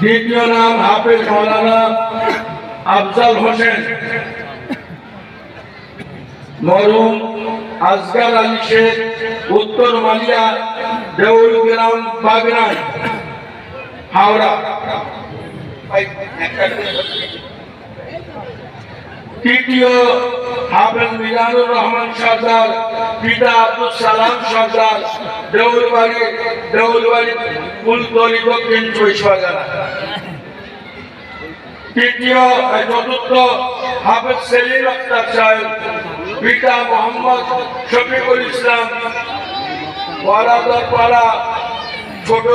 দ্বিতীয় নাম হাফেজ মৌলানা আফজাল হোসেন। মরুম আসগার আলী শেখ, উত্তর মালিয়া, দেউল গ্রাম বাগনান হাওড়া। তৃতীয় হাফেজ মিজানুর রহমান সর্দার পিতা আব্দুল সালাম সর্দার দেউলবাড়ি দেউলবাড়ি ফুলতলি দক্ষিণ চব্বিশ পরগনা তৃতীয় চতুর্থ হাফেজ সেলিম আক্তার সাহেব পিতা মোহাম্মদ শফিকুল ইসলাম। পাড়া ছোট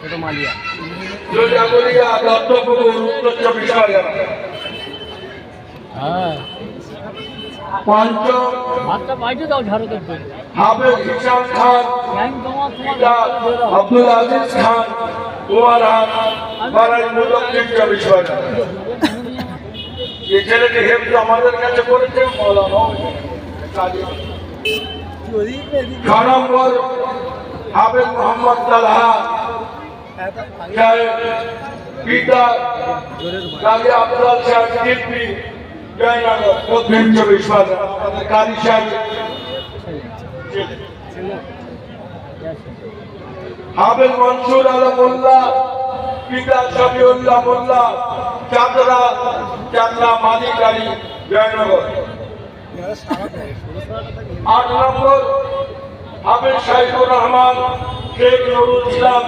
ছোট মালিয়া। দত্তপুকুর উত্তর চব্বিশ পরগনা। হ্যাঁ। পঞ্চম ভাতটা বাইটে দাও ঝাড়ু করবে হাফেজ হিসাম খান আব্দুল আজিজ খান কুমারহাট বারাই দক্ষিণ চব্বিশ পরগনা এই ছেলেটি হেফজ আমাদের কাছে করেছে মৌলানা কাজী। ছ নম্বর হাফেজ মোহাম্মদ তালহা। পিতা কাজী আব্দুল সাহেব চব্বিশ পরগনা আমাদের কাজী সাহেব হাফেজ মনসুর আলম মোল্লা পিতা শফিউল্লাহ মোল্লা চাতরা চাতরা মালিকারি জয়নগর। আট নম্বর হাফেজ শাহিদুর রহমান, শেখ নুরুল ইসলাম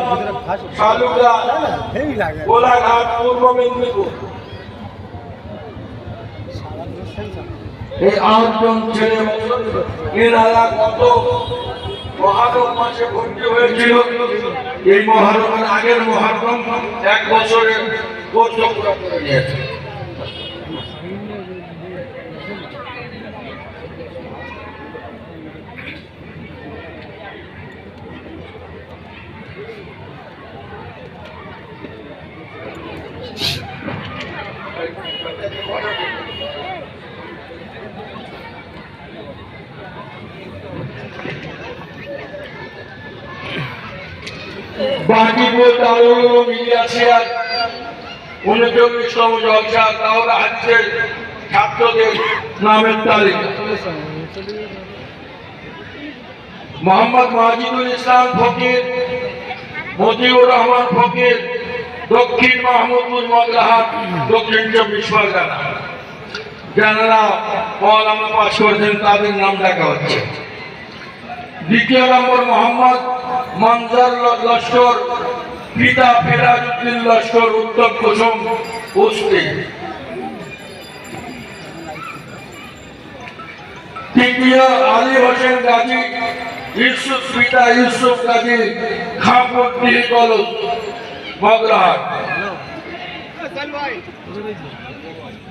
শালুকা গোলাঘাট, পূর্ব মেদিনীপুর। এই আটজন ছেলে এনারা কত? মহারম মাসে ভর্তি হয়েছিল। এই মহারমের আগের মহারম এক বছরের কোর্স করে নিয়েছে বাকি বই তাহলে মিলিয়াছে আর উনচল্লিশতম জলসা তাহলে হাদিসের ছাত্রদের নামের তালিকা মোহাম্মদ মাজিদুল ইসলাম ফকির, মতিউর রহমান ফকির, দক্ষিণ মাহমুদুল মগলাহাট দক্ষিণ চব্বিশ পরগনা। যারা মৌলানা পাশ করেছেন, তাদের নাম দেখা হচ্ছে। দ্বিতীয় নম্বর মোহাম্মদ মঞ্জার লস্কর পিতা ফেরাজউদ্দিন লস্কর উত্তর কুসুম তৃতীয় আলী হোসেন গাজী, ইউসুফ, পিতা ইউসুফ গাজী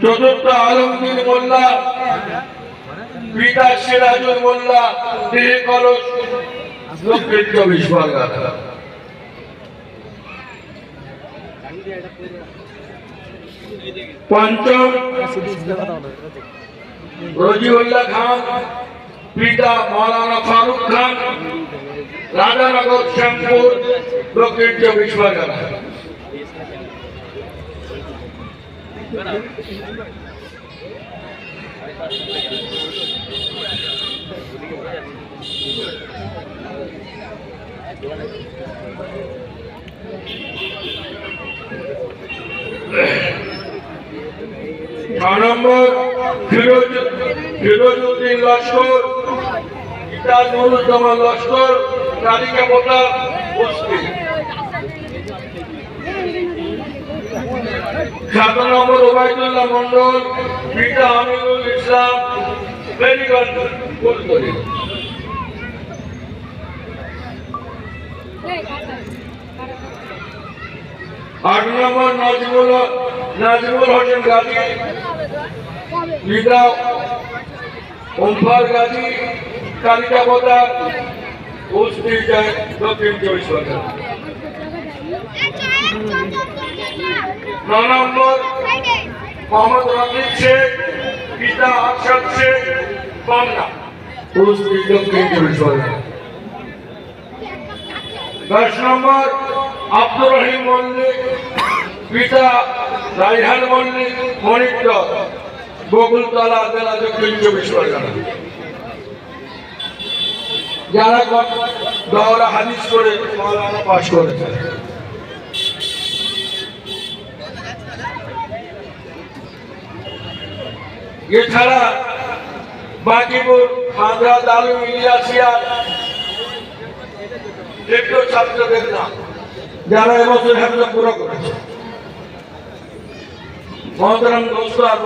চতুর্থ মোল্লা, পিতা সিরাজুল মোল্লা পঞ্চম রজিউল্লাহ খান পিতা মৌলানা ফারুক খান রাজানগর শ্যামপুর দক্ষিণ চব্বিশ পরগনা ছ নম্বর ফিরোজ, ফিরোজউদ্দিন লস্কর, পিতা নুরুজ্জামান লস্কর তালিকা মোটা বস্তি সাত নম্বর ওবায়দুল্লাহ মন্ডল পিতা আমিনুল ইসলাম বেরিগঞ্জ আট নম্বর নাজিমুল নাজিমুল হোসেন গাজী পিতা গাজী, কালিকা বোদা কুস্তি যায় দক্ষিণ চব্বিশ পরগনা। ন নম্বর, মোহাম্মদ রফিক শেখ, পিতা আরশাদ শেখ পাবনা কুস্তি দক্ষিণ চব্বিশ পরগনা। দশ নম্বর আব্দুর রহিম মল্লিক, পিতা রাইহান মল্লিক মণিক্য বকুলতলা জেলা দক্ষিণ চব্বিশ পরগনা। যারা দৌড়া হাদিস করে পাশ করেছে। এছাড়া বাকিপুর মাদ্রা দালু ইলিয়াসিয়া, একটু ছাত্রদের নাম। যারা এবছর হেফজ পুরো করেছে। মহতরম দোস্ত আর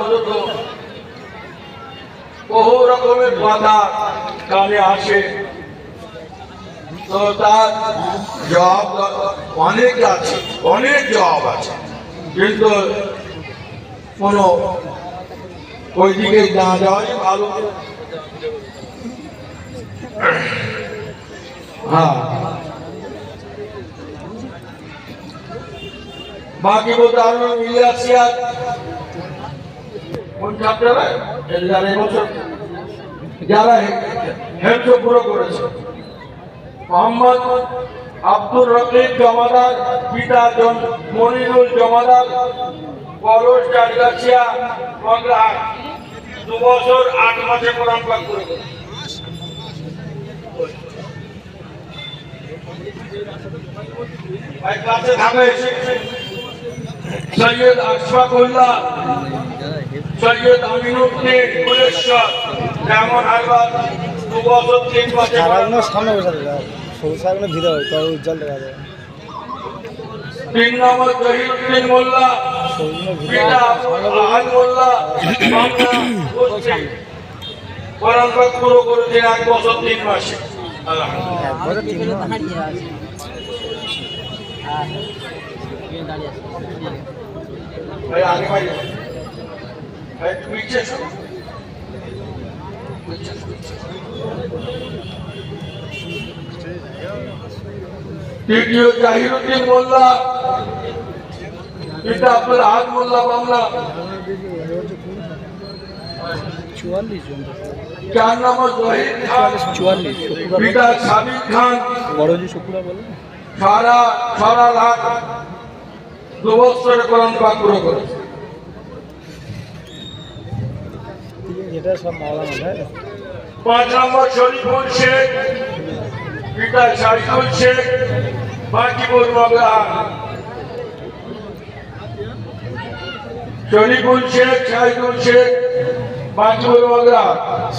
বহু রকমের বাধা কানে আসে। তো তার জবাব অনেক আছে, অনেক জবাব আছে। কিন্তু কোনো ওই দিকে না যাওয়াই ভালো। হ্যাঁ। বাকি বলতে আমি ইলিয়াসিয়া কোন ছাত্ররা যারা এবছর যারা হেল্প পুরো করেছে। মোহাম্মদ আব্দুর রকিব জমাদার পিতা মনিরুল জমাদার, পরশ ডানগাছিয়া মগরাহাট দু বছর আট মাসে কোরআন পাক করে কাছে থাকে এসে। সৈয়দ আশফাকুল্লাহ সৈয়দ আমিনুদ্দিন কুলেশ্বর যেমন হারবার দু বছর তিন সারাগুলো সামনে বসে সবুজ সারাগুলো ভিতরে তবে উজ্জ্বল দেখা যায়। তিন নম্বর জহিরুদ্দিন মোল্লা সবুজগুলো পিতা আহাদ মোল্লা বাংলা পশ্চিম কোরআন পাক পুরো করেছেন এক বছর তিন মাসে। আলহামদুলিল্লাহ। তৃতীয় জাহিরুদ্দিন মোল্লা। পিতা আব্দুল আহাদ মোল্লা বাংলা চুয়াল্লিশ জন চার নম্বর জহির খান। চুয়াল্লিশ পিতা সাবিক খান। বড়জি শুক্রবার বলে সারা সারা লাখ দু বছরে কোরআন পাক পুরো করেছে। এটা সব মাওলানা পাঁচ নম্বর শরীফুল শেখ পিতা শারিকুল শেখ বাকিবুল মগরা শরীফুল শেখ শারিকুল শেখ বাকিবুল মগরা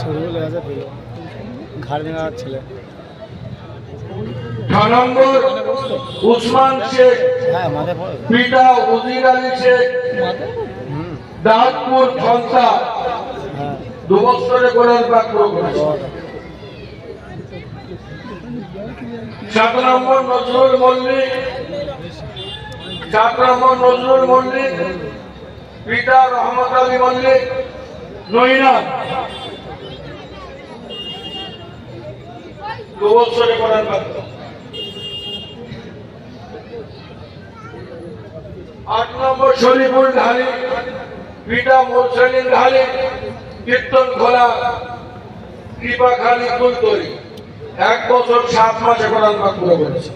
শরীরে লেগে আছে ঘাড় ছেলে। ছ নম্বর উসমান শেখ। পিতা উজির আলী দাঁতপুর হ্যাঁ দু বছরে কোরআন পাক করেছে সাত নম্বর নজরুল মল্লিক, সাত নম্বর নজরুল মল্লিক, পিতা রহমত আলী মল্লিক নইনা দু বছরে করার পাত্র আট নম্বর শরীফুল ঢালি, পিতা মোরসালিন ঢালি, কীর্তন খোলা, কৃপা খালি কুলতরি এক বছর সাত মাসে কোরআন পাক পুরো করেছে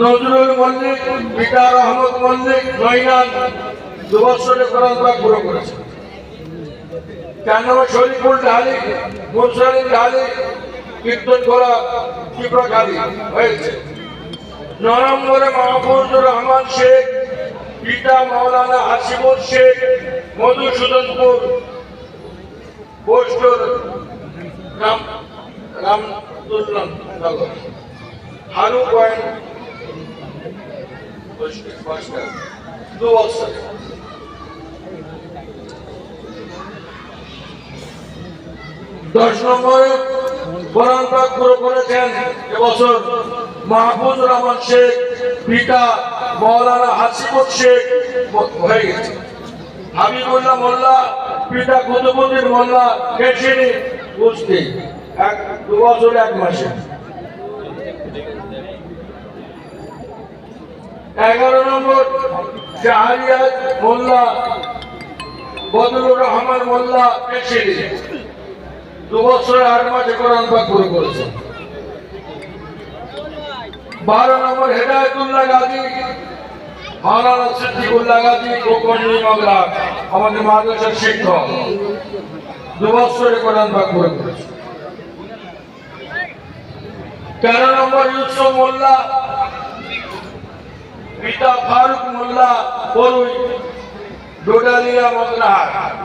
নজরুল মল্লিক, পিতা রহমত মল্লিক নৈনান দু বছরে কোরআন পুরো করেছে। চার শরীফুল ঢালি মুরসালিন ঢালি কীর্তন করা খালি হয়েছে? ন নম্বরে রহমান শেখ, পিতা মাওলানা হাসিবুর শেখ, মধুসূদনপুর পোস্টর রাম রামদুল্লাম নগর। হারু পয়েন্ট দু বছর। দশ নম্বরে কোরআন পাক পুরো করেছেন এবছর মাহফুজ রহমান শেখ, পিতা মৌলানা হাসিবুর শেখ হয়ে গেছে। হাবিবুল্লাহ মোল্লা, পিতা কুতুবুদ্দিন মোল্লা কেছিনি বুঝতে। এক, দু বছর এক মাসে। এগারো নম্বর জাহারিয়া মোল্লা বদলুর রহমান মোল্লা প্রেসিডেন্ট দু আট মাসে কোরআন পাক পুরো বারো নম্বর হেদায়তুল্লাহ গাজী মাওলানা সিদ্দিকুল্লাহ গাজী কোকনি নম্বর ইউসুফ মোল্লা, পিতা ফারুক মোল্লা, বরুই, ডোডালিয়া মগরাহাট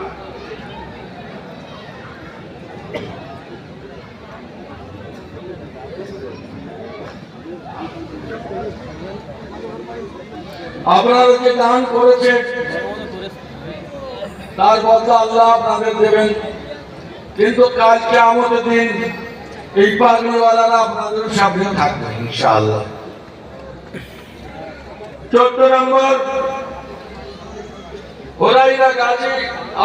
আপনারা যে দান করেছেন তার বদলা আল্লাহ আপনাদের দেবেন। কিন্তু কালকে আমাদের দিন এই পাগলিওয়ালারা আপনাদের সামনে থাকবে, ইনশাআল্লাহ। চোদ্দ নম্বর, হোরাইরা গাজী,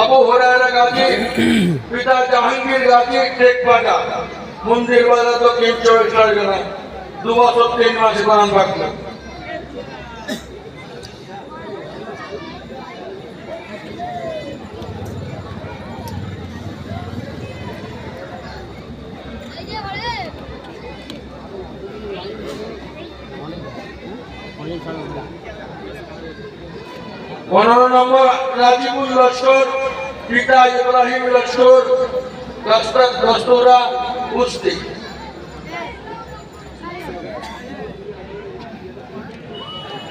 আবু হোরাইরা গাজী, পিতা জাহাঙ্গীর গাজী টেকবাটা মন্দির বাজার তো তিন চব্বিশ না। দু বছর তিন মাসে কোরআন পাকলো পনেরো নম্বর রাজিবুল লস্কর, পিতা ইব্রাহিম লস্কর দস্তরা কুস্তি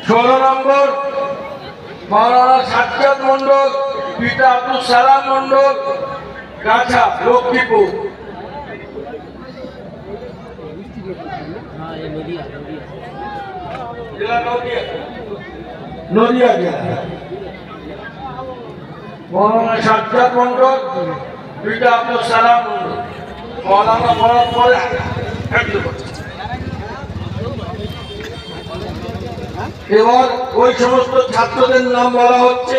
ষোলো নম্বর মাওলানা সাজ্জাদ মন্ডল পিতা আব্দুল সালাম মন্ডল গাছা লক্ষ্মীপুর। নদীয়া জেলা নদিয়া। পরে। এবার ওই সমস্ত ছাত্রদের নাম বলা হচ্ছে,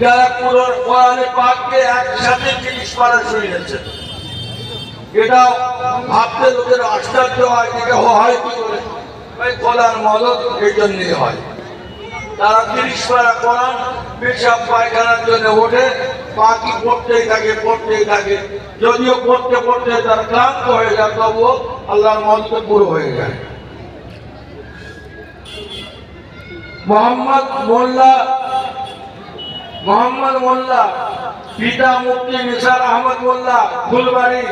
যারা পুরো কোরআনে পাককে একসাথে জিনিস করা শুনেছে এটা ভাবতে লোকের আশ্চর্য হয় এটা হয় কি করে? ওই মদত এই জন্যই হয়। তারা তিরিশ পারা কোরআন পেশাব পায়খানার জন্য ওঠে, বাকি পড়তেই থাকে পড়তেই থাকে। যদিও পড়তে পড়তে তার ক্লান্ত হয়ে যায়, তবুও আল্লাহর মন্ত্র পুরো হয়ে যায়। মোহাম্মদ মোল্লা মোহাম্মদ মোল্লা, পিতা মুফতি নিসার আহমদ মোল্লা, ফুলবাড়ি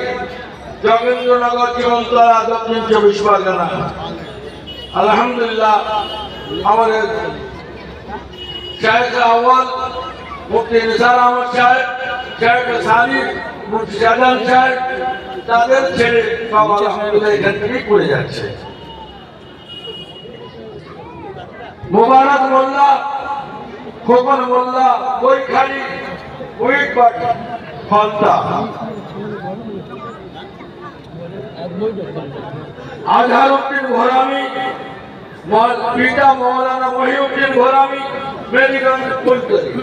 যোগেন্দ্রনগর জীবনতলা, দক্ষিণ চব্বিশ পরগনা। আলহামদুলিল্লাহ, আমাদের শাহেখ আওয়াল মুফতি নিসার আহমদ সাহেব শাহেখ সানি মুফতি শাহজাহান সাহেব তাদের ছেলে সব আলহামদুলিল্লাহ এখান থেকেই পড়ে যাচ্ছে মোবারক মোল্লা খোকন মোল্লা বৈখারি উইকবাট ফলতা আজহার উদ্দিন ঘোরামি পিতা মৌলানা মহিউদ্দিন ঘোরামি মেডিগঞ্জ ফুলতলি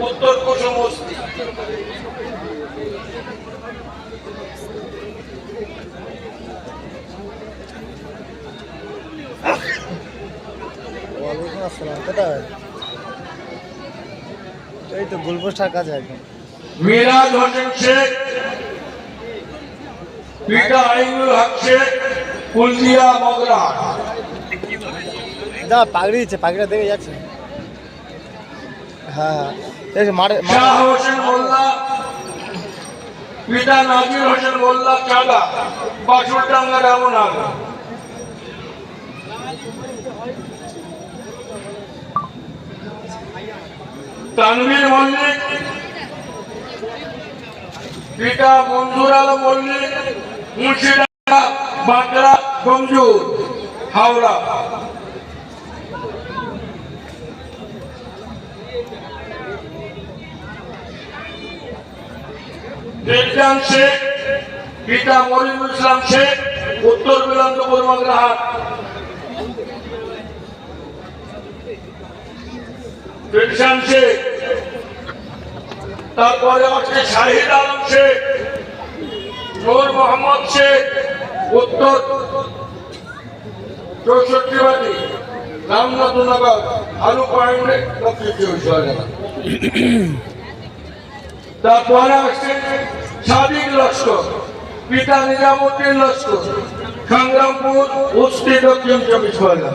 উত্তর কুসুমস্তি ওয়ালাইকুম আসসালাম কোথায়? এই তো গোলপোস্টার কাছে একদম মিরাজ হোসেন শেখ পিতা আইনুল হক শেখ কুলদিয়া মগরা। দা পাগড়ি দিচ্ছে পাগড়িটা দেখে যাচ্ছে। হ্যাঁ মাঠে শাহ হোসেন মোল্লা পিতা নাজির হোসেন মোল্লা চাঁদা। বাসুরডাঙ্গা রামনাগ তানভীর মল্লিক পিতা মঞ্জুর আলম মল্লিক মুন্সিডাঙ্গা বাঁকড়া, গমজুর, হাওড়া। দেবজান শেখ পিতা মরিনুল ইসলাম শেখ উত্তর বিলান্তপুর মগরাহাট দেবজান শেখ তারপরে আছে শাহিদ আলম শেখ, নূর মোহাম্মদ শেখ, উত্তর চৌষট্টি বাড়ি রামনাথনগর, আলু পয়েন্টে তারপরে আসছে সাদিক লস্কর, পিতা নিজামুদ্দিন লস্কর সংগ্রামপুর উস্তি দক্ষিণ চব্বিশ পরগনা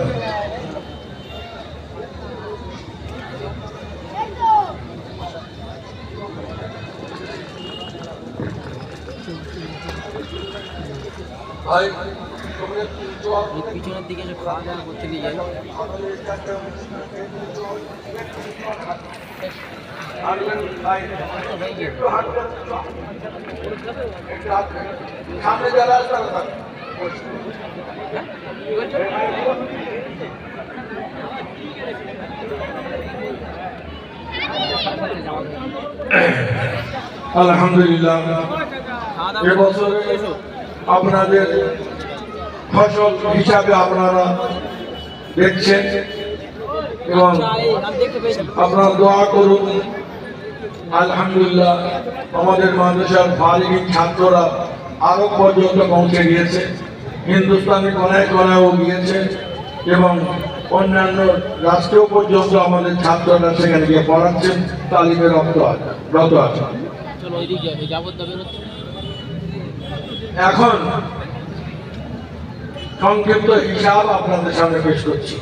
পিছনের দিকে যে খাওয়া দাওয়া করতে দিয়ে যায় সামনে যারা। আলহামদুলিল্লাহ এবছরে আপনাদের ফসল হিসাবে আপনারা দেখছেন এবং আপনারা দোয়া করুন। আলহামদুলিল্লাহ, আমাদের মাদ্রাসার ফারিগি ছাত্ররা আরও পর্যন্ত পৌঁছে গিয়েছে। হিন্দুস্তানি কোনায় কোনায়ও গিয়েছে এবং অন্যান্য রাষ্ট্রীয় পর্যন্ত আমাদের ছাত্ররা সেখানে গিয়ে পড়াচ্ছেন। তালিমের রক্ত রত আছে। এখন সংক্ষিপ্ত হিসাব আপনাদের সামনে পেশ করছি।